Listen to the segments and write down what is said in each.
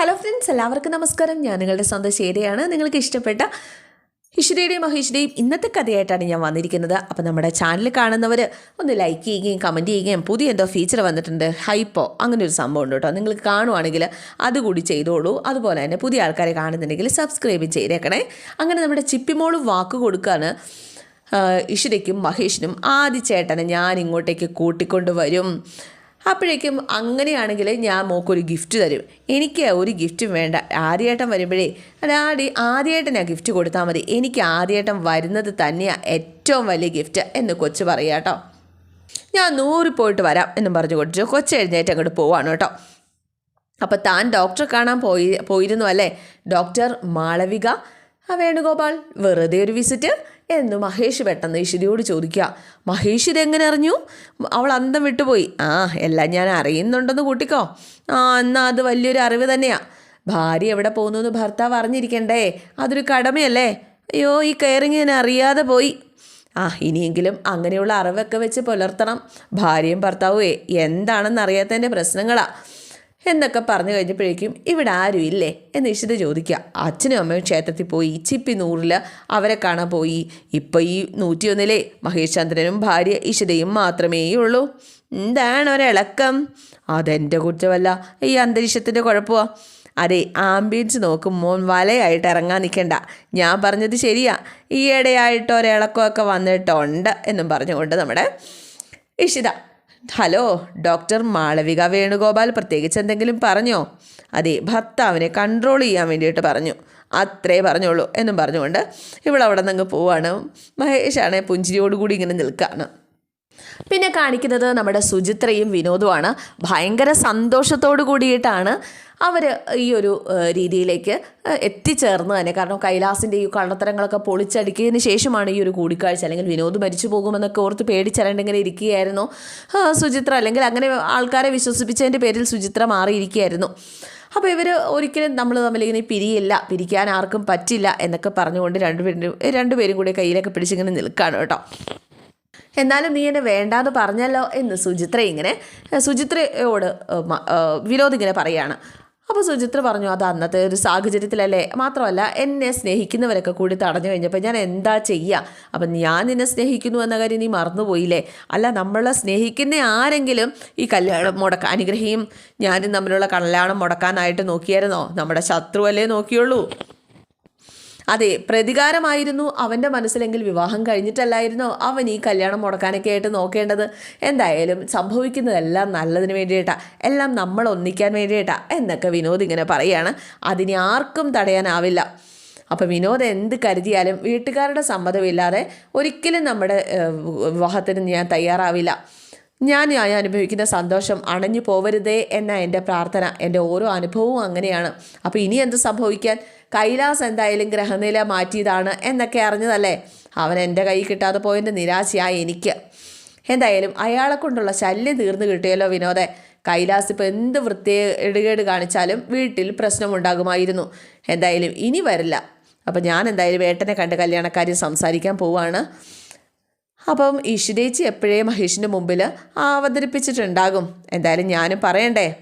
Hello friends എല്ലാവർക്കും നമസ്കാരം. ഞാൻ നിങ്ങളുടെ സ്വന്തം നിങ്ങൾക്ക് ഇഷ്ടപ്പെട്ട ഹിഷ്രയുടെയും മഹേഷിന്റെയും ഇന്നത്തെ കഥയായിട്ടാണ് ഞാൻ വന്നിരിക്കുന്നത്. അപ്പോൾ നമ്മുടെ ചാനൽ കാണുന്നവർ ഒന്ന് ലൈക്ക് ചെയ്യുകയും കമന്റ് ചെയ്യുകയും പുതിയ എന്തോ ഫീച്ചർ വന്നിട്ടുണ്ട്. ഹൈപ്പോ അങ്ങനെ ഒരു സംഭവം ഉണ്ട് കേട്ടോ. നിങ്ങൾക്ക് കാണുവാണെങ്കിൽ അതുകൂടി ചെയ്തോളൂ. അതുപോലെ തന്നെ പുതിയ ആൾക്കാരെ കാണുന്നുണ്ടെങ്കിൽ സബ്സ്ക്രൈബ് ചെയ്തേക്കണേ. അങ്ങനെ നമ്മുടെ ചിപ്പിമോൾ വാക്ക് കൊടുക്കാണ് ഇഷിതയ്ക്കും മഹേഷിനും. ആദ്യ ചേട്ടനെ ഞാൻ ഇങ്ങോട്ടേക്ക് കൂട്ടിക്കൊണ്ട് വരും അപ്പോഴേക്കും അങ്ങനെയാണെങ്കിൽ ഞാൻ മോക്കൊരു ഗിഫ്റ്റ് തരും. എനിക്ക് ഒരു ഗിഫ്റ്റും വേണ്ട. ആദ്യമായിട്ടും വരുമ്പോഴേ അല്ല ആദ്യ ആദ്യമായിട്ട് ഞാൻ ഗിഫ്റ്റ് കൊടുത്താൽ മതി. എനിക്ക് ആദ്യമായിട്ടും വരുന്നത് തന്നെയാണ് ഏറ്റവും വലിയ ഗിഫ്റ്റ് എന്ന് കൊച്ചു പറയാം കേട്ടോ ഞാൻ നൂറിൽ പോയിട്ട് വരാം എന്നും പറഞ്ഞു കൊടുത്തു കൊച്ചു എഴുന്നേറ്റ് അങ്ങോട്ട് പോവാണ് കേട്ടോ. അപ്പോൾ താൻ ഡോക്ടറെ കാണാൻ പോയി പോയിരുന്നു അല്ലേ? ഡോക്ടർ മാളവിക. വേണുഗോപാൽ വെറുതെ ഒരു വിസിറ്റ് എന്ന് മഹേഷ് പെട്ടെന്ന് ഇഷിതയോട് ചോദിക്കുക. മഹേഷ് ഇതെങ്ങനെ അറിഞ്ഞു? അവൾ അന്തം വിട്ടുപോയി. ആ എല്ലാം ഞാൻ അറിയുന്നുണ്ടെന്ന് കൂട്ടിക്കോ. ആ എന്നാൽ അത് വലിയൊരു അറിവ് തന്നെയാണ് ഭാര്യ എവിടെ പോകുന്നു എന്ന് ഭർത്താവ് അറിഞ്ഞിരിക്കണ്ടേ? അതൊരു കടമയല്ലേ? അയ്യോ ഈ കയറിങ് ഞാൻ അറിയാതെ പോയി. ആ ഇനിയെങ്കിലും അങ്ങനെയുള്ള അറിവൊക്കെ വെച്ച് പുലർത്തണം. ഭാര്യയും ഭർത്താവുമേ എന്താണെന്ന് അറിയാത്തതിന്റെ പ്രശ്നങ്ങളാണ് എന്നൊക്കെ പറഞ്ഞു കഴിഞ്ഞപ്പോഴേക്കും ഇവിടെ ആരും ഇല്ലേ എന്ന് ഇഷിത ചോദിക്കുക. അച്ഛനും അമ്മയും ക്ഷേത്രത്തിൽ പോയി ചിപ്പി നൂറിൽ അവരെ കാണാൻ പോയി. ഇപ്പോൾ ഈ നൂറ്റിയൊന്നിലെ മഹേഷ് ചന്ദ്രനും ഭാര്യ ഇഷിതയും മാത്രമേ ഉള്ളൂ എന്താണ് ഒരിളക്കം? അതെന്റെ കുറ്റമല്ല. ഈ അന്തരീക്ഷത്തിന്റെ കുഴപ്പമോ. അതെ ആംബിയൻസ് നോക്കും. മോൻ വലയായിട്ട് ഇറങ്ങാൻ നിൽക്കണ്ട ഞാൻ പറഞ്ഞത് ശരിയാ. ഈയിടെയായിട്ട് ഒരിളക്കമൊക്കെ വന്നിട്ടുണ്ട് എന്നും പറഞ്ഞുകൊണ്ട് നമ്മുടെ ഇഷിത ഹലോ ഡോക്ടർ മാളവിക വേണുഗോപാൽ പ്രത്യേകിച്ച് എന്തെങ്കിലും പറഞ്ഞോ? അതെ ഭർത്താവിനെ കൺട്രോൾ ചെയ്യാൻ വേണ്ടിയിട്ട് പറഞ്ഞു. അത്രേ പറഞ്ഞോളൂ എന്നും പറഞ്ഞുകൊണ്ട് ഇവളവിടെ നിന്ന് പോവാണ്. മഹേഷാണ് പുഞ്ചിരിയോടുകൂടി ഇങ്ങനെ നിൽക്കുകയാണ് പിന്നെ കാണിക്കുന്നത് നമ്മുടെ സുചിത്രയും വിനോദുമാണ്. ഭയങ്കര സന്തോഷത്തോടു കൂടിയിട്ടാണ് അവർ ഈ ഒരു രീതിയിലേക്ക് എത്തിച്ചേർന്ന് തന്നെ. കാരണം കൈലാസിന്റെ ഈ കള്ളത്തരങ്ങളൊക്കെ പൊളിച്ചടിക്കിയതിന് ശേഷമാണ് ഈ ഒരു കൂടിക്കാഴ്ച. അല്ലെങ്കിൽ വിനോദ് മരിച്ചു പോകുമെന്നൊക്കെ ഓർത്ത് പേടിച്ചരണ്ടിങ്ങനെ ഇരിക്കുകയായിരുന്നു. സുചിത്ര അല്ലെങ്കിൽ അങ്ങനെ ആൾക്കാരെ വിശ്വസിപ്പിച്ചതിന്റെ പേരിൽ സുചിത്ര മാറിയിരിക്കുകയായിരുന്നു. അപ്പോൾ ഇവർ ഒരിക്കലും നമ്മൾ തമ്മിലിങ്ങനെ പിരിയില്ല പിരിക്കാൻ ആർക്കും പറ്റില്ല എന്നൊക്കെ പറഞ്ഞുകൊണ്ട് രണ്ടുപേരും രണ്ടുപേരും കൂടി കയ്യിലൊക്കെ പിടിച്ചിങ്ങനെ നിൽക്കുകയാണ് കേട്ടോ. എന്നാലും നീ എന്നെ വേണ്ടാന്ന് പറഞ്ഞല്ലോ എന്ന് സുചിത്ര ഇങ്ങനെ സുചിത്രയോട് വിനോദ് ഇങ്ങനെ പറയാണ്. അപ്പോൾ സുചിത്ര പറഞ്ഞു അത് അന്നത്തെ ഒരു സാഹചര്യത്തിലല്ലേ? മാത്രമല്ല എന്നെ സ്നേഹിക്കുന്നവരൊക്കെ കൂടി തടഞ്ഞു കഴിഞ്ഞപ്പോൾ ഞാൻ എന്താ ചെയ്യുക അപ്പം ഞാൻ നിന്നെ സ്നേഹിക്കുന്നു എന്ന കാര്യം നീ മറന്നുപോയില്ലേ? അല്ല നമ്മളെ സ്നേഹിക്കുന്ന ആരെങ്കിലും ഈ കല്യാണം മുടക്കാൻ അനുഗ്രഹിയും ഞാനും തമ്മിലുള്ള കല്യാണം മുടക്കാനായിട്ട് നോക്കിയായിരുന്നോ? നമ്മുടെ ശത്രുവല്ലേ നോക്കിയുള്ളൂ. അതെ പ്രതികാരമായിരുന്നു അവന്റെ മനസ്സിലെങ്കിൽ വിവാഹം കഴിഞ്ഞിട്ടല്ലായിരുന്നോ? അവൻ ഈ കല്യാണം മുടക്കാനൊക്കെ ആയിട്ട് നോക്കേണ്ടത്. എന്തായാലും സംഭവിക്കുന്നതെല്ലാം നല്ലതിന് വേണ്ടിയിട്ടാ. എല്ലാം നമ്മൾ ഒന്നിക്കാൻ വേണ്ടിയിട്ടാ. എന്നൊക്കെ വിനോദ് ഇങ്ങനെ പറയാണ്. അതിനെ ആർക്കും തടയാനാവില്ല. അപ്പോൾ വിനോദ് എന്ത് കരുതിയാലും വീട്ടുകാരുടെ സമ്മതമില്ലാതെ ഒരിക്കലും നമ്മുടെ വിവാഹത്തിന് ഞാൻ തയ്യാറാവില്ല. ഞാൻ ഞാൻ അനുഭവിക്കുന്ന സന്തോഷം അണഞ്ഞു പോവരുതേ എന്ന എന്റെ പ്രാർത്ഥന എന്റെ ഓരോ അനുഭവവും അങ്ങനെയാണ്. അപ്പോൾ ഇനി എന്ത് സംഭവിക്കാൻ? കൈലാസ് എന്തായാലും ഗ്രഹനില മാറ്റിയതാണ് എന്നൊക്കെ അറിഞ്ഞതല്ലേ? അവൻ എന്റെ കൈ കിട്ടാതെ പോയതിന്റെ നിരാശയായി എനിക്ക്. എന്തായാലും അയാളെ കൊണ്ടുള്ള ശല്യം തീർന്നു കിട്ടിയല്ലോ വിനോദെ. കൈലാസ് ഇപ്പോൾ എന്ത് വൃത്തിയെ ഇടുകേട് കാണിച്ചാലും വീട്ടിൽ പ്രശ്നമുണ്ടാകുമായിരുന്നു. എന്തായാലും ഇനി വരില്ല. അപ്പം ഞാൻ എന്തായാലും വേട്ടനെ കണ്ട് കല്യാണക്കാരി സംസാരിക്കാൻ പോവാണ്. അപ്പം ഈശ്വരേച്ചി എപ്പോഴേ മഹേഷിന്റെ മുമ്പിൽ അവതരിപ്പിച്ചിട്ടുണ്ടാകും? എന്തായാലും ഞാനും പറയണ്ടേ.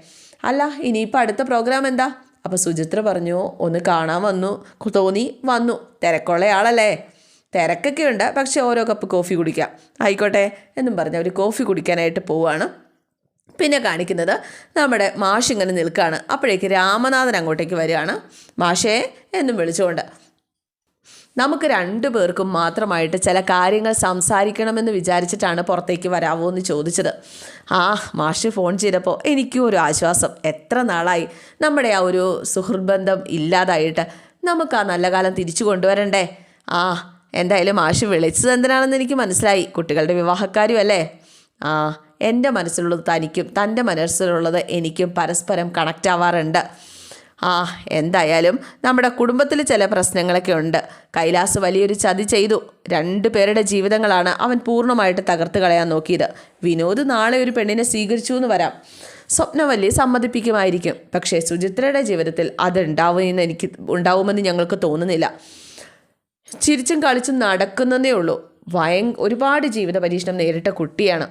അല്ല ഇനിയിപ്പോൾ അടുത്ത പ്രോഗ്രാം എന്താ? അപ്പോൾ സുചിത്ര പറഞ്ഞു ഒന്ന് കാണാൻ വന്നു. തോന്നി വന്നു. തിരക്കുള്ളയാളല്ലേ. തിരക്കൊക്കെ ഉണ്ട് പക്ഷേ ഓരോ കപ്പ് കോഫി കുടിക്കാം. ആയിക്കോട്ടെ എന്നും പറഞ്ഞ് അവർ കോഫി കുടിക്കാനായിട്ട് പോവുകയാണ് പിന്നെ കാണിക്കുന്നത് നമ്മുടെ മാഷിങ്ങനെ നിൽക്കുകയാണ് അപ്പോഴേക്ക് രാമനാഥൻ അങ്ങോട്ടേക്ക് വരികയാണ്. മാഷേ എന്നും വിളിച്ചുകൊണ്ട് നമുക്ക് രണ്ടു പേർക്കും മാത്രമായിട്ട് ചില കാര്യങ്ങൾ സംസാരിക്കണമെന്ന് വിചാരിച്ചിട്ടാണ് പുറത്തേക്ക് വരാവോ എന്ന് ചോദിച്ചത്. ആ മാഷ് ഫോൺ ചെയ്തപ്പോൾ എനിക്കും ഒരു ആശ്വാസം. എത്ര നാളായി നമ്മുടെ ആ ഒരു സുഹൃത്ബന്ധം ഇല്ലാതായിട്ട് നമുക്ക് ആ നല്ല കാലം തിരിച്ചു കൊണ്ടുവരണ്ടേ? ആ എന്തായാലും മാഷ് വിളിച്ചത് എന്തിനാണെന്ന് എനിക്ക് മനസ്സിലായി. കുട്ടികളുടെ വിവാഹക്കാരും അല്ലേ? ആ എന്റെ മനസ്സിലുള്ളത് തനിക്കും തന്റെ മനസ്സിലുള്ളത് എനിക്കും പരസ്പരം കണക്റ്റ് ആവാറുണ്ട്. ആ എന്തായാലും നമ്മുടെ കുടുംബത്തിൽ ചില പ്രശ്നങ്ങളൊക്കെ ഉണ്ട്. കൈലാസ് വലിയൊരു ചതി ചെയ്തു. രണ്ടു പേരുടെ ജീവിതങ്ങളാണ് അവൻ പൂർണമായിട്ട് തകർത്ത് കളയാൻ നോക്കിയത്. വിനോദ് നാളെ ഒരു പെണ്ണിനെ സ്വീകരിച്ചു എന്ന് വരാം. സ്വപ്നവല്ലി സമ്മതിപ്പിക്കുമായിരിക്കും. പക്ഷേ സുചിത്രയുടെ ജീവിതത്തിൽ അത് ഉണ്ടാവുമെന്ന് എനിക്ക് ഉണ്ടാവുമെന്ന് ഞങ്ങൾക്ക് തോന്നുന്നില്ല. ചിരിച്ചും കളിച്ചും നടക്കുന്നതേ ഉള്ളൂ. ഭയ ഒരുപാട് ജീവിത പരീക്ഷണം നേരിട്ട കുട്ടിയാണ്.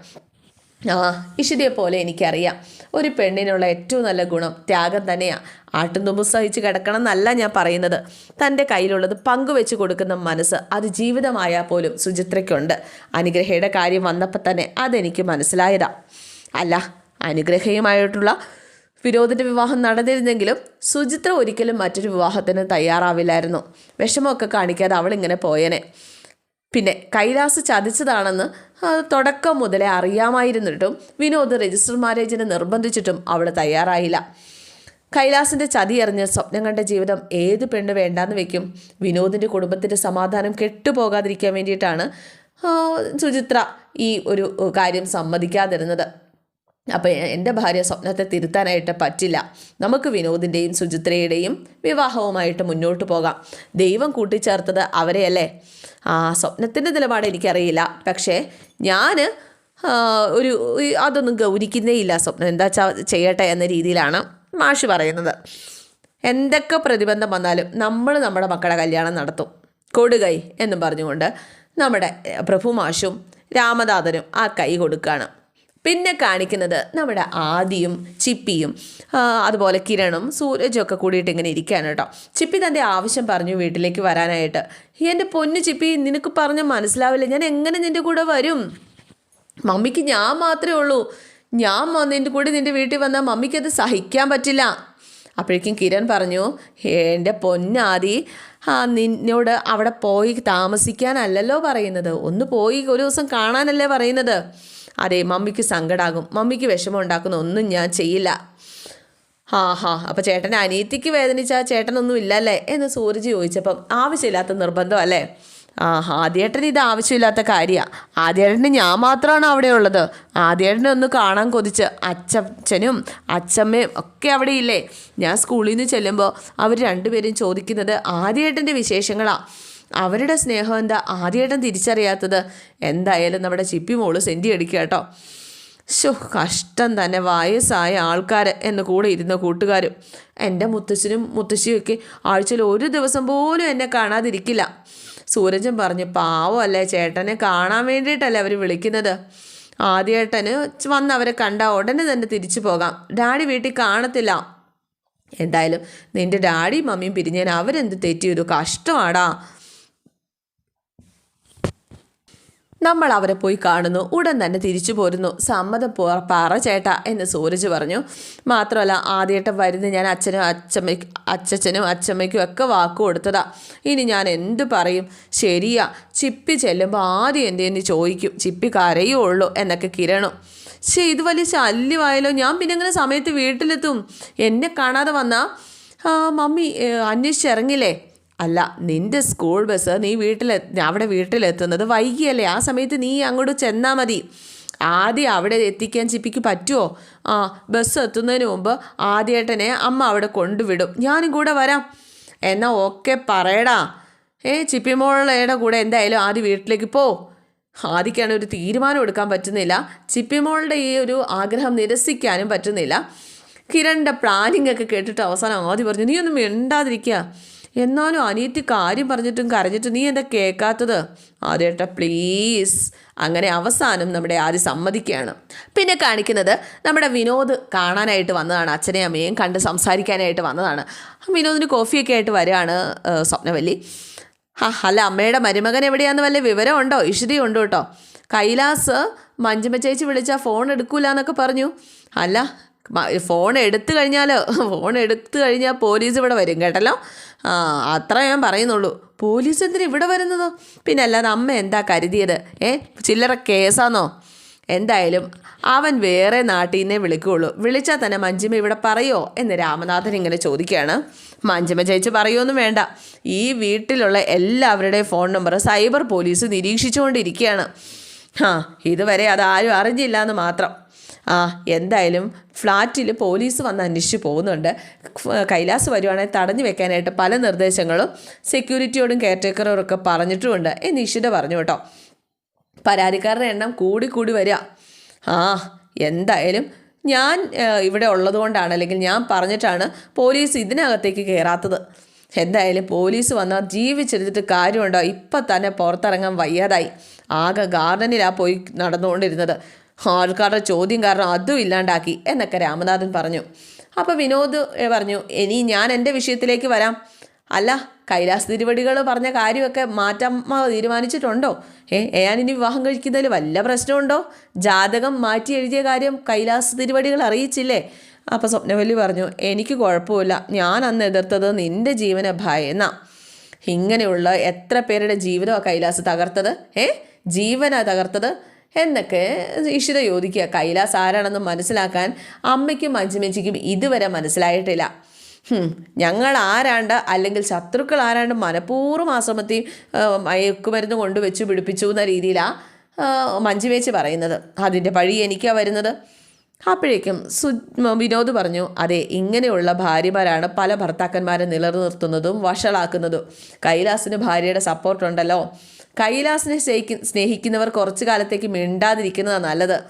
ആ ഇഷിതയെ പോലെ എനിക്കറിയാം. ഒരു പെണ്ണിനുള്ള ഏറ്റവും നല്ല ഗുണം ത്യാഗം തന്നെയാണ് ആട്ടുംതുമ്പ് സഹിച്ച് കിടക്കണം എന്നല്ല ഞാൻ പറയുന്നത്. തന്റെ കയ്യിലുള്ളത് പങ്കുവെച്ച് കൊടുക്കുന്ന മനസ്സ് അത് ജീവിതമായാൽ പോലും സുചിത്രയ്ക്കുണ്ട്. അനുഗ്രഹയുടെ കാര്യം വന്നപ്പോൾ തന്നെ അതെനിക്ക് മനസ്സിലായതാ. അല്ല അനുഗ്രഹയുമായിട്ടുള്ള വിരോധിന്റെ വിവാഹം നടന്നിരുന്നെങ്കിലും സുചിത്ര ഒരിക്കലും മറ്റൊരു വിവാഹത്തിന് തയ്യാറാവില്ലായിരുന്നു. വിഷമമൊക്കെ കാണിക്കാതെ അവളിങ്ങനെ പോയേനെ. പിന്നെ കൈലാസ് ചതിച്ചതാണെന്ന് തുടക്കം മുതലേ അറിയാമായിരുന്നിട്ടും വിനോദ് രജിസ്റ്റർ മാരേജിനെ നിർബന്ധിച്ചിട്ടും അവൾ തയ്യാറായില്ല. കൈലാസിന്റെ ചതി അറിഞ്ഞ് സ്വപ്നം കണ്ട ജീവിതം ഏത് പെണ്ണ് വേണ്ടാന്ന് വെക്കും. വിനോദിന്റെ കുടുംബത്തിന്റെ സമാധാനം കെട്ടുപോകാതിരിക്കാൻ വേണ്ടിയിട്ടാണ് സുചിത്ര ഈ ഒരു കാര്യം സമ്മതിക്കാതിരുന്നത്. അപ്പോൾ എന്റെ ഭാര്യ സ്വപ്നത്തെ തിരുത്താനായിട്ട് പറ്റില്ല. നമുക്ക് വിനോദിന്റെയും സുചിത്രയുടെയും വിവാഹവുമായിട്ട് മുന്നോട്ട് പോകാം. ദൈവം കൂട്ടിച്ചേർത്തത് അവരെയല്ലേ? ആ സ്വപ്നത്തിന്റെ നിലപാട് എനിക്കറിയില്ല. പക്ഷേ ഞാൻ ഒരു അതൊന്നും ഗൗരിക്കുന്നേ ഇല്ല. സ്വപ്നം എന്താ ചെയ്യട്ടെ എന്ന രീതിയിലാണ് മാഷ് പറയുന്നത്. എന്തൊക്കെ പ്രതിബന്ധം വന്നാലും നമ്മൾ നമ്മുടെ മക്കളെ കല്യാണം നടത്തും. കൊടുകൈ എന്നും പറഞ്ഞുകൊണ്ട് നമ്മുടെ പ്രഭു മാഷും രാമദാതനും ആ കൈ കൊടുക്കുകയാണ് പിന്നെ കാണിക്കുന്നത് നമ്മുടെ ആദിയും ചിപ്പിയും അതുപോലെ കിരണും സൂരജും ഒക്കെ കൂടിയിട്ട് ഇങ്ങനെ ഇരിക്കുകയാണ് കേട്ടോ. ചിപ്പി തന്റെ ആവശ്യം പറഞ്ഞു വീട്ടിലേക്ക് വരാനായിട്ട്. എന്റെ പൊന്നു ചിപ്പി നിനക്ക് പറഞ്ഞ് മനസ്സിലാവില്ല. ഞാൻ എങ്ങനെ നിന്റെ കൂടെ വരും? മമ്മിക്ക് ഞാൻ മാത്രമേ ഉള്ളൂ. ഞാൻ നിന്റെ കൂടെ നിന്റെ വീട്ടിൽ വന്നാൽ മമ്മിക്കത് സഹിക്കാൻ പറ്റില്ല. അപ്പോഴേക്കും കിരൺ പറഞ്ഞു എന്റെ പൊന്നാദി ആ നിന്നോട് അവിടെ പോയി താമസിക്കാനല്ലല്ലോ പറയുന്നത്. ഒന്ന് പോയി ഒരു ദിവസം കാണാനല്ലേ പറയുന്നത്. അതെ മമ്മിക്ക് സങ്കടാകും. മമ്മിക്ക് വിഷമം ഉണ്ടാക്കുന്ന ഒന്നും ഞാൻ ചെയ്യില്ല. ഹാ ഹാ. അപ്പോൾ ചേട്ടൻ അനിയത്തിക്ക് വേദനിച്ചാൽ ചേട്ടനൊന്നും ഇല്ലല്ലേ? എന്ന് സൂരജ് ചോദിച്ചപ്പം ആവശ്യമില്ലാത്ത നിർബന്ധം അല്ലേ? ആ ആദ്യേട്ടൻ ഇത് ആവശ്യമില്ലാത്ത കാര്യമാണ് ആദ്യേട്ടന് ഞാൻ മാത്രമാണ് അവിടെ ഉള്ളത്. ആദ്യേട്ടനെ ഒന്ന് കാണാൻ കൊതിച്ച് അച്ഛനും അച്ഛമ്മയും ഒക്കെ അവിടെ ഇല്ലേ? ഞാൻ സ്കൂളിൽ നിന്ന് ചെല്ലുമ്പോൾ അവർ രണ്ടുപേരും ചോദിക്കുന്നത് ആദ്യേട്ടന്റെ വിശേഷങ്ങളാണ് അവരുടെ സ്നേഹം എന്താ ആദ്യമായിട്ടും തിരിച്ചറിയാത്തത്? എന്തായാലും നമ്മുടെ ചിപ്പി മോൾ സെന്റി അടിക്കുക കേട്ടോ. ശോ കഷ്ടം തന്നെ വയസ്സായ ആൾക്കാർ എന്ന് കൂടെ ഇരുന്ന കൂട്ടുകാരും. എന്റെ മുത്തശ്ശനും മുത്തശ്ശിയൊക്കെ ആഴ്ചയിൽ ഒരു ദിവസം പോലും എന്നെ കാണാതിരിക്കില്ല. സൂരജൻ പറഞ്ഞു പാവമല്ലേ ചേട്ടനെ കാണാൻ വേണ്ടിയിട്ടല്ലേ അവർ വിളിക്കുന്നത്? ആദ്യേട്ടന് വന്ന് അവരെ കണ്ട ഉടനെ തന്നെ തിരിച്ചു പോകാം. ഡാഡി വീട്ടിൽ കാണത്തില്ല. എന്തായാലും നിന്റെ ഡാഡിയും മമ്മിയും പിരിഞ്ഞാൽ അവരെന്ത് തെറ്റ് ചെയ്തു? കഷ്ടമാടാ. നമ്മൾ അവരെ പോയി കാണുന്നു. ഉടൻ തന്നെ തിരിച്ചു പോരുന്നു. സമ്മതം പോ പറ ചേട്ട എന്ന് സൂരജ് പറഞ്ഞു. മാത്രമല്ല ആദ്യമായിട്ട് വരുന്ന ഞാൻ അച്ഛനും അച്ഛമ്മയ്ക്കും അച്ഛച്ചനും അച്ഛമ്മയ്ക്കും ഒക്കെ വാക്ക് കൊടുത്തതാ. ഇനി ഞാൻ എന്തു പറയും? ശരിയാ. ചിപ്പി ചെല്ലുമ്പോൾ ആദ്യം എന്റെ എന്ന് ചോദിക്കും. ചിപ്പി കരയുള്ളൂ എന്നൊക്കെ കിരണു. പക്ഷേ ഇത് വലിയ ശല്യമായാലോ ഞാൻ പിന്നെ ഇങ്ങനെ സമയത്ത് വീട്ടിലെത്തും? എന്നെ കാണാതെ വന്നാ മമ്മി അന്വേഷിച്ചിറങ്ങില്ലേ? അല്ല നിന്റെ സ്കൂൾ ബസ് നീ വീട്ടിലെ അവിടെ വീട്ടിലെത്തുന്നത് വൈകിയല്ലേ. ആ സമയത്ത് നീ അങ്ങോട്ട് ചെന്നാൽ മതി. ആദ്യം അവിടെ എത്തിക്കാൻ ചിപ്പിക്ക് പറ്റുമോ ആ ബസ് എത്തുന്നതിന് മുമ്പ് ആദ്യേട്ടനെ അമ്മ അവിടെ കൊണ്ടുവിടും. ഞാനും കൂടെ വരാം. എന്നാൽ ഓക്കെ പറയടാ. ഏ ചിപ്പിമോളയുടെ കൂടെ എന്തായാലും ആദ്യം വീട്ടിലേക്ക് പോ. ആദിക്കാണ് ഒരു തീരുമാനം എടുക്കാൻ പറ്റുന്നില്ല. ചിപ്പിമോളുടെ ഈ ഒരു ആഗ്രഹം നിരസിക്കാനും പറ്റുന്നില്ല. കിരണിന്റെ പ്ലാനിങ് ഒക്കെ കേട്ടിട്ട് അവസാനം ആദ്യം പറഞ്ഞു നീ ഒന്നും മിണ്ടാതിരിക്കുക. എന്നാലും അനിയത്തി കാര്യം പറഞ്ഞിട്ടും കരഞ്ഞിട്ടും നീ എന്താ കേൾക്കാത്തത്? ആദ്യേട്ട പ്ലീസ് അങ്ങനെ അവസാനം നമ്മുടെ ആദ്യം സമ്മതിക്കുകയാണ്. പിന്നെ കാണിക്കുന്നത് നമ്മുടെ വിനോദ് കാണാനായിട്ട് വന്നതാണ്. അച്ഛനെയും അമ്മയും കണ്ട് സംസാരിക്കാനായിട്ട് വന്നതാണ്. വിനോദിന് കോഫിയൊക്കെ ആയിട്ട് വരികയാണ് സ്വപ്നവല്ലി. ആ അല്ല അമ്മയുടെ മരുമകൻ എവിടെയാന്ന് വല്ല വിവരമുണ്ടോ? ഇഷിതി ഉണ്ട് കേട്ടോ. കൈലാസ് മഞ്ജുമ ചേച്ചി വിളിച്ചാൽ ഫോൺ എടുക്കൂല എന്നൊക്കെ പറഞ്ഞു. അല്ല ഫോൺ എടുത്തു കഴിഞ്ഞാൽ ഫോൺ എടുത്തു കഴിഞ്ഞാൽ പോലീസ് ഇവിടെ വരും കേട്ടല്ലോ. ആ അത്ര ഞാൻ പറയുന്നുള്ളൂ. പോലീസ് എന്തിനാ ഇവിടെ വരുന്നത്? പിന്നെ അല്ലാതെ അമ്മ എന്താ കരുതിയത്? ഏ ചില്ലറ കേസാന്നോ? എന്തായാലും അവൻ വേറെ നാട്ടിൽ നിന്നേ വിളിക്കുകയുള്ളൂ വിളിച്ചാൽ തന്നെ മഞ്ജിമ ഇവിടെ പറയോ എന്ന് രാമനാഥൻ ഇങ്ങനെ ചോദിക്കുകയാണ്. മഞ്ജിമ ചേച്ചി പറയുമൊന്നും വേണ്ട. ഈ വീട്ടിലുള്ള എല്ലാവരുടെയും ഫോൺ നമ്പർ സൈബർ പോലീസ് നിരീക്ഷിച്ചുകൊണ്ടിരിക്കുകയാണ്. ആ ഇതുവരെ അതാരും അറിഞ്ഞില്ല എന്ന് മാത്രം. ആ എന്തായാലും ഫ്ലാറ്റിൽ പോലീസ് വന്ന് അന്വേഷിച്ച് പോകുന്നുണ്ട്. കൈലാസ് വരുവാണെങ്കിൽ തടഞ്ഞു വെക്കാനായിട്ട് പല നിർദ്ദേശങ്ങളും സെക്യൂരിറ്റിയോടും കെയർടേക്കറോടും ഒക്കെ പറഞ്ഞിട്ടുമുണ്ട്. എന്ന് ഇഷിത പറഞ്ഞു കേട്ടോ. പരാതിക്കാരുടെ എണ്ണം കൂടി കൂടി വരിക ആ എന്തായാലും ഞാൻ ഇവിടെ ഉള്ളതുകൊണ്ടാണ് അല്ലെങ്കിൽ ഞാൻ പറഞ്ഞിട്ടാണ് പോലീസ് ഇതിനകത്തേക്ക് കയറാത്തത് എന്തായാലും പോലീസ് വന്നാൽ ജീവിച്ചെടുത്തിട്ട് കാര്യമുണ്ടോ? ഇപ്പം തന്നെ പുറത്തിറങ്ങാൻ വയ്യാതായി. ആകെ ഗാർഡനിലാണ് പോയി നടന്നുകൊണ്ടിരുന്നത്. ആൾക്കാരുടെ ചോദ്യം കാരണം അതും ഇല്ലാണ്ടാക്കി എന്നൊക്കെ രാമനാഥൻ പറഞ്ഞു. അപ്പോൾ വിനോദ് പറഞ്ഞു ഇനി ഞാൻ എന്റെ വിഷയത്തിലേക്ക് വരാം. അല്ല കൈലാസ് തിരുവടികൾ പറഞ്ഞ കാര്യമൊക്കെ മാറ്റാൻ തീരുമാനിച്ചിട്ടുണ്ടോ? ഏ ഞാൻ ഇനി വിവാഹം കഴിക്കുന്നതിൽ വല്ല പ്രശ്നമുണ്ടോ? ജാതകം മാറ്റി എഴുതിയ കാര്യം കൈലാസ് തിരുവടികൾ അറിയിച്ചില്ലേ? അപ്പോൾ സ്വപ്നവല്ലി പറഞ്ഞു എനിക്ക് കുഴപ്പമില്ല. ഞാൻ അന്ന് എതിർത്തത് നിന്റെ ജീവനെ ഭയന്ന. ഇങ്ങനെയുള്ള എത്ര പേരുടെ ജീവിതമാണ് കൈലാസ് തകർത്തത്? ഏ ജീവനാ തകർത്തത്? എന്നൊക്കെ ഈശ്വര ചോദിക്കുക. കൈലാസ് ആരാണെന്ന് മനസ്സിലാക്കാൻ അമ്മയ്ക്കും മഞ്ജുമേച്ചിക്കും ഇതുവരെ മനസ്സിലായിട്ടില്ല. ഞങ്ങൾ ആരാണ്ട് അല്ലെങ്കിൽ ശത്രുക്കൾ ആരാണ്ട് മനഃപൂർവം ആശ്രമത്തിൽ മയക്കുമരുന്ന് കൊണ്ട് പിടിപ്പിച്ചു എന്ന രീതിയിലാണ് മഞ്ജുമേച്ചി പറയുന്നത്. അതിന്റെ പഴി എനിക്കാണ് വരുന്നത്. അപ്പോഴേക്കും സു വിനോദ് പറഞ്ഞു അതെ ഇങ്ങനെയുള്ള ഭാര്യമാരാണ് പല ഭർത്താക്കന്മാരെ നിലനിർത്തുന്നതും വഷളാക്കുന്നതും. കൈലാസിന് ഭാര്യയുടെ സപ്പോർട്ടുണ്ടല്ലോ കൈലാസിനെ സ്നേഹിക്കു സ്നേഹിക്കുന്നവർ കുറച്ചു കാലത്തേക്ക് മിണ്ടാതിരിക്കുന്നതാണ് നല്ലത്.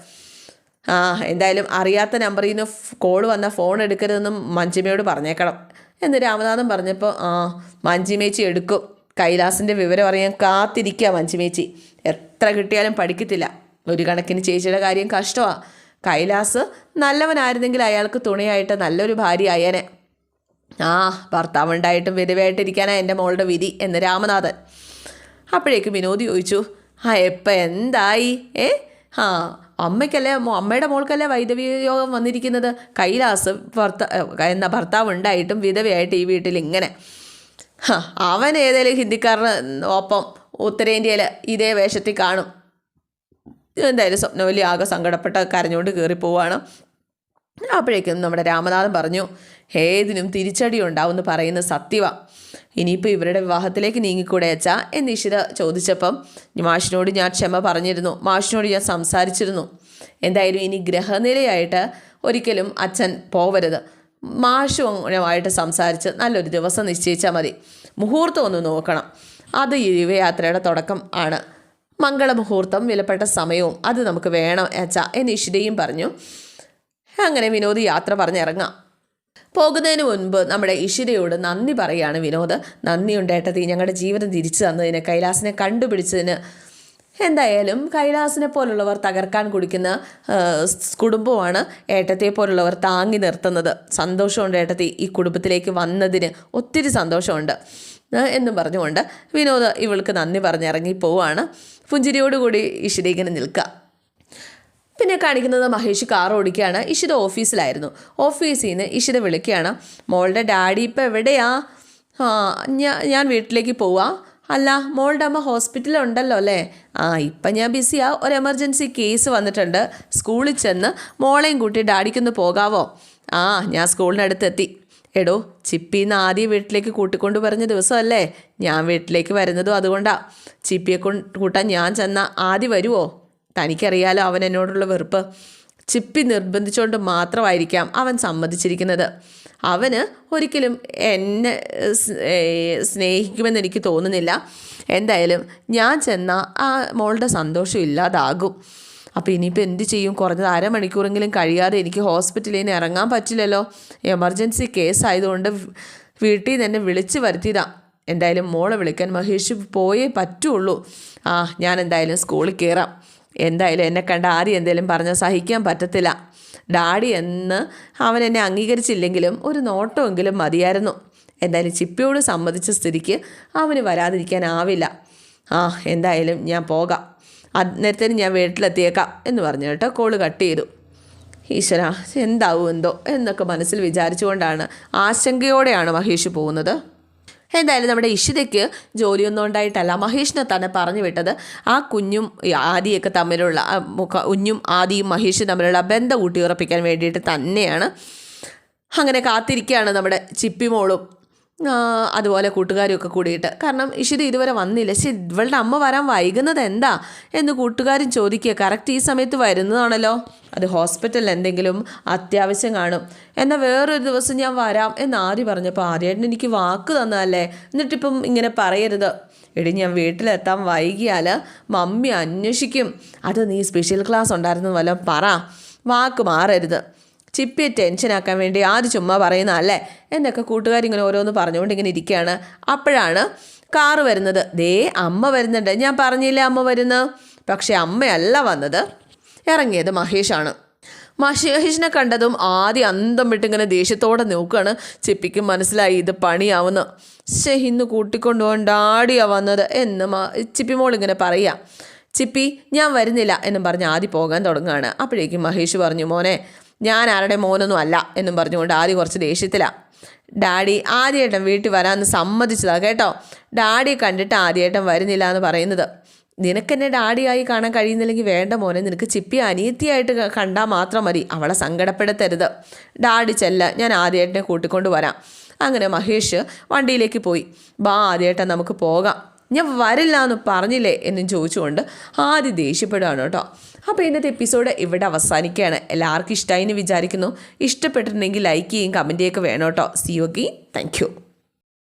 ആ എന്തായാലും അറിയാത്ത നമ്പറിൽ നിന്ന് കോൾ വന്ന ഫോൺ എടുക്കരുതെന്നും മഞ്ജിമയോട് പറഞ്ഞേക്കണം. എന്ന് രാമനാഥൻ പറഞ്ഞപ്പോൾ ആ മഞ്ജിമേച്ചി എടുക്കും. കൈലാസിന്റെ വിവരം അറിയാൻ കാത്തിരിക്കുക മഞ്ജിമേച്ചി. എത്ര കിട്ടിയാലും പഠിക്കത്തില്ല. ഒരു കണക്കിന് ചേച്ചിയുടെ കാര്യം കഷ്ടമാണ് കൈലാസ് നല്ലവനായിരുന്നെങ്കിൽ അയാൾക്ക് തുണയായിട്ട് നല്ലൊരു ഭാര്യ ആയേനെ. ആ ഭർത്താവുണ്ടായിട്ടും വിധവയായിട്ടിരിക്കാനാണ് എന്റെ മോളുടെ വിധി എന്ന് രാമനാഥൻ. അപ്പോഴേക്കും വിനോദ് ചോദിച്ചു ആ എപ്പം എന്തായി? ഏ? ആ അമ്മയ്ക്കല്ലേ അമ്മയുടെ മോൾക്കല്ലേ വൈദവിയോഗം വന്നിരിക്കുന്നത്? കൈലാസ് ഭർത്ത എന്ന ഭർത്താവ് ഉണ്ടായിട്ടും വിധവയായിട്ട് ഈ വീട്ടിൽ ഇങ്ങനെ അവൻ ഏതേലും ഹിന്ദിക്കാരന് ഒപ്പം ഉത്തരേന്ത്യയിൽ ഇതേ വേഷത്തിൽ കാണും. എന്തായാലും സ്വപ്നവലി ആകെ സങ്കടപ്പെട്ട കരഞ്ഞുകൊണ്ട് കയറിപ്പോവാണ് അപ്പോഴേക്കും നമ്മുടെ രാമനാഥൻ പറഞ്ഞു ഏതിനും തിരിച്ചടി ഉണ്ടാവും എന്ന് പറയുന്ന സത്യവാ. ഇനിയിപ്പോൾ ഇവരുടെ വിവാഹത്തിലേക്ക് നീങ്ങിക്കൂടെ അച്ഛാ എന്ന് ഈശ്വര ചോദിച്ചപ്പം മാഷിനോട് ഞാൻ ക്ഷമ പറഞ്ഞിരുന്നു. മാഷിനോട് ഞാൻ സംസാരിച്ചിരുന്നു. എന്തായാലും ഇനി ഗ്രഹനിലയായിട്ട് ഒരിക്കലും അച്ഛൻ പോവരുത്. മാഷുമായിട്ട് സംസാരിച്ച് നല്ലൊരു ദിവസം നിശ്ചയിച്ചാൽ മതി. മുഹൂർത്തം ഒന്ന് നോക്കണം. അത് ഈ യുവയാത്രയുടെ തുടക്കം ആണ്. മംഗളമുഹൂർത്തം വിലപ്പെട്ട സമയവും അത് നമുക്ക് വേണം അച്ഛ എന്ന് ഇഷിതയും പറഞ്ഞു. അങ്ങനെ വിനോദ് യാത്ര പറഞ്ഞിറങ്ങാം. പോകുന്നതിന് മുൻപ് നമ്മുടെ ഇഷിരയോട് നന്ദി പറയുകയാണ് വിനോദ്. നന്ദിയുണ്ട് ഏട്ടത്തി. ഞങ്ങളുടെ ജീവിതം തിരിച്ചു തന്നതിന് കൈലാസിനെ കണ്ടുപിടിച്ചതിന്. എന്തായാലും കൈലാസിനെ പോലുള്ളവർ തകർക്കാൻ കുടിക്കുന്ന കുടുംബമാണ് ഏട്ടത്തെ പോലുള്ളവർ താങ്ങി നിർത്തുന്നത്. സന്തോഷമുണ്ട് ഏട്ടത്തി ഈ കുടുംബത്തിലേക്ക് വന്നതിന്. ഒത്തിരി സന്തോഷമുണ്ട് എന്നും പറഞ്ഞുകൊണ്ട് വിനോദ് ഇവൾക്ക് നന്ദി പറഞ്ഞിറങ്ങി പോവാണ്. പുഞ്ചിരിയോടുകൂടി ഇഷിത ഇങ്ങനെ നിൽക്കുക. പിന്നെ കാണിക്കുന്നത് മഹേഷ് കാർ ഓടിക്കുകയാണ് ഇഷിത ഓഫീസിലായിരുന്നു. ഓഫീസിൽ നിന്ന് ഇഷിത വിളിക്കുകയാണ്. മോളുടെ ഡാഡി ഇപ്പം എവിടെയാ? ആ ഞാൻ ഞാൻ വീട്ടിലേക്ക് പോവാ. അല്ല മോളുടെ അമ്മ ഹോസ്പിറ്റലുണ്ടല്ലോ അല്ലേ? ആ ഇപ്പം ഞാൻ ബിസിയാ. ഒരു എമർജൻസി കേസ് വന്നിട്ടുണ്ട്. സ്കൂളിൽ ചെന്ന് മോളെയും കൂട്ടി ഡാഡിക്കൊന്ന് പോകാവോ? ആ ഞാൻ സ്കൂളിനടുത്തെത്തി. എടോ ചിപ്പിന്ന് ആദ്യം വീട്ടിലേക്ക് കൂട്ടിക്കൊണ്ട് പറഞ്ഞ ദിവസമല്ലേ? ഞാൻ വീട്ടിലേക്ക് വരുന്നതും അതുകൊണ്ടാണ് ചിപ്പിയെ കൂട്ടാൻ ഞാൻ ചെന്ന. ആദ്യം വരുമോ തനിക്കറിയാലോ അവൻ എന്നോടുള്ള വെറുപ്പ്. ചിപ്പി നിർബന്ധിച്ചുകൊണ്ട് മാത്രമായിരിക്കാം അവൻ സമ്മതിച്ചിരിക്കുന്നത്. അവന് ഒരിക്കലും എന്നെ സ്നേഹിക്കുമെന്ന് എനിക്ക് തോന്നുന്നില്ല. എന്തായാലും ഞാൻ ചെന്ന ആ മോളുടെ സന്തോഷം ഇല്ലാതാകും. അപ്പോൾ ഇനിയിപ്പോൾ എന്ത് ചെയ്യും? കുറഞ്ഞത് അരമണിക്കൂറെങ്കിലും കഴിയാതെ എനിക്ക് ഹോസ്പിറ്റലിൽ നിന്ന് ഇറങ്ങാൻ പറ്റില്ലല്ലോ. എമർജൻസി കേസ് ആയതുകൊണ്ട് വീട്ടിൽ നിന്ന് എന്നെ വിളിച്ച് വരുത്തിയതാണ് എന്തായാലും മോളെ വിളിക്കാൻ മഹേഷ് പോയേ പറ്റുള്ളൂ. ആ ഞാൻ എന്തായാലും സ്കൂളിൽ കയറാം എന്തായാലും എന്നെ കണ്ട ആദ്യം എന്തെങ്കിലും പറഞ്ഞ് സഹിക്കാൻ പറ്റത്തില്ല. ഡാഡി എന്ന് അവൻ എന്നെ അംഗീകരിച്ചില്ലെങ്കിലും ഒരു നോട്ടമെങ്കിലും മതിയായിരുന്നു. എന്തായാലും ചിപ്പിയോട് സമ്മതിച്ച സ്ഥിതിക്ക് അവന് വരാതിരിക്കാനാവില്ല. ആ എന്തായാലും ഞാൻ പോകാം. അന്നേരത്തേന് ഞാൻ വീട്ടിലെത്തിയേക്കാം എന്ന് പറഞ്ഞു കേട്ടോ കോൾ കട്ട് ചെയ്തു. ഈശ്വര എന്താവും എന്തോ എന്നൊക്കെ മനസ്സിൽ വിചാരിച്ചുകൊണ്ടാണ് ആശങ്കയോടെയാണ് മഹേഷ് പോകുന്നത്. എന്തായാലും നമ്മുടെ ഇഷിതയ്ക്ക് ജോലിയൊന്നും ഉണ്ടായിട്ടല്ല മഹേഷിനെ തന്നെ പറഞ്ഞു വിട്ടത്. ആ കുഞ്ഞും ആദിയൊക്കെ തമ്മിലുള്ള കുഞ്ഞും ആദിയും മഹേഷും തമ്മിലുള്ള ബന്ധം ഊട്ടിയുറപ്പിക്കാൻ വേണ്ടിയിട്ട് തന്നെയാണ്. അങ്ങനെ കാത്തിരിക്കുകയാണ് നമ്മുടെ ചിപ്പിമോളും അതുപോലെ കൂട്ടുകാരുമൊക്കെ കൂടിയിട്ട്. കാരണം ഇഷിത ഇതുവരെ വന്നില്ല. ശരി ഇവളുടെ അമ്മ വരാൻ വൈകുന്നത് എന്താ എന്ന് കൂട്ടുകാരും ചോദിക്കുക. കറക്റ്റ് ഈ സമയത്ത് വരുന്നതാണല്ലോ. അത് ഹോസ്പിറ്റലിൽ എന്തെങ്കിലും അത്യാവശ്യം കാണും. എന്നാൽ വേറൊരു ദിവസം ഞാൻ വരാം എന്ന് ആദ്യം പറഞ്ഞപ്പോൾ ആദ്യമായിട്ട് എനിക്ക് വാക്ക് തന്നതല്ലേ. എന്നിട്ടിപ്പം ഇങ്ങനെ പറയരുത്. എടി ഞാൻ വീട്ടിലെത്താൻ വൈകിയാൽ മമ്മി അന്വേഷിക്കും. അത് നീ സ്പെഷ്യൽ ക്ലാസ് ഉണ്ടായിരുന്നു വല്ലതും പറ. വാക്ക് മാറരുത്. ചിപ്പിയെ ടെൻഷനാക്കാൻ വേണ്ടി ആര് ചുമ്മാ പറയുന്നതല്ലേ എന്നൊക്കെ കൂട്ടുകാരിങ്ങനെ ഓരോന്ന് പറഞ്ഞുകൊണ്ട് ഇങ്ങനെ ഇരിക്കുകയാണ്. അപ്പോഴാണ് കാറ് വരുന്നത്. ദേ അമ്മ വരുന്നുണ്ട്. ഞാൻ പറഞ്ഞില്ലേ അമ്മ വരുന്നു? പക്ഷേ അമ്മയല്ല വന്നത്. ഇറങ്ങിയത് മഹേഷാണ്. മഹേഷിനെ കണ്ടതും ആദ്യം അന്തം വിട്ടിങ്ങനെ ദേഷ്യത്തോടെ നോക്കുകയാണ്. ചിപ്പിക്ക് മനസ്സിലായി ഇത് പണിയാവുന്നു. ശേ ഇന്ന് കൂട്ടിക്കൊണ്ടുപോകാൻ വന്നത് എന്ന് ചിപ്പി മോൾ ഇങ്ങനെ പറയാം ചിപ്പി ഞാൻ വരുന്നില്ല എന്നും പറഞ്ഞ് ആദ്യം പോകാൻ തുടങ്ങുകയാണ്. അപ്പോഴേക്കും മഹേഷ് പറഞ്ഞു മോനെ ഞാൻ ആരുടെ മോനൊന്നും അല്ല എന്നും പറഞ്ഞുകൊണ്ട് ആദ്യം കുറച്ച് ദേഷ്യത്തിലാണ് ഡാഡി ആദ്യേട്ടൻ വീട്ടിൽ വരാമെന്ന് സമ്മതിച്ചതാ കേട്ടോ. ഡാഡി കണ്ടിട്ട് ആദ്യേട്ടൻ വരുന്നില്ല എന്ന് പറയുന്നത്. നിനക്കെന്നെ ഡാഡിയായി കാണാൻ കഴിയുന്നില്ലെങ്കിൽ വേണ്ട മോനെ നിനക്ക് ചിപ്പി അനിയത്തിയായിട്ട് കണ്ടാൽ മാത്രം മതി. അവളെ സങ്കടപ്പെടുത്തരുത്. ഡാഡി ചെല്ല ഞാൻ ആദ്യേട്ടനെ കൂട്ടിക്കൊണ്ട് വരാം. അങ്ങനെ മഹേഷ് വണ്ടിയിലേക്ക് പോയി. ബാ ആദ്യേട്ടൻ നമുക്ക് പോകാം. ഞാൻ വരില്ല എന്ന് പറഞ്ഞില്ലേ എന്നും ചോദിച്ചുകൊണ്ട് ആദ്യം ദേഷ്യപ്പെടുകയാണ് കേട്ടോ. അപ്പോൾ ഇന്നത്തെ എപ്പിസോഡ് ഇവിടെ അവസാനിക്കുകയാണ്. എല്ലാവർക്കും ഇഷ്ടമായി എന്ന് വിചാരിക്കുന്നു. ഇഷ്ടപ്പെട്ടിട്ടുണ്ടെങ്കിൽ ലൈക്ക് ചെയ്യും കമന്റ് ചെയ്യൊക്കെ വേണം കേട്ടോ. സി യോഗി താങ്ക്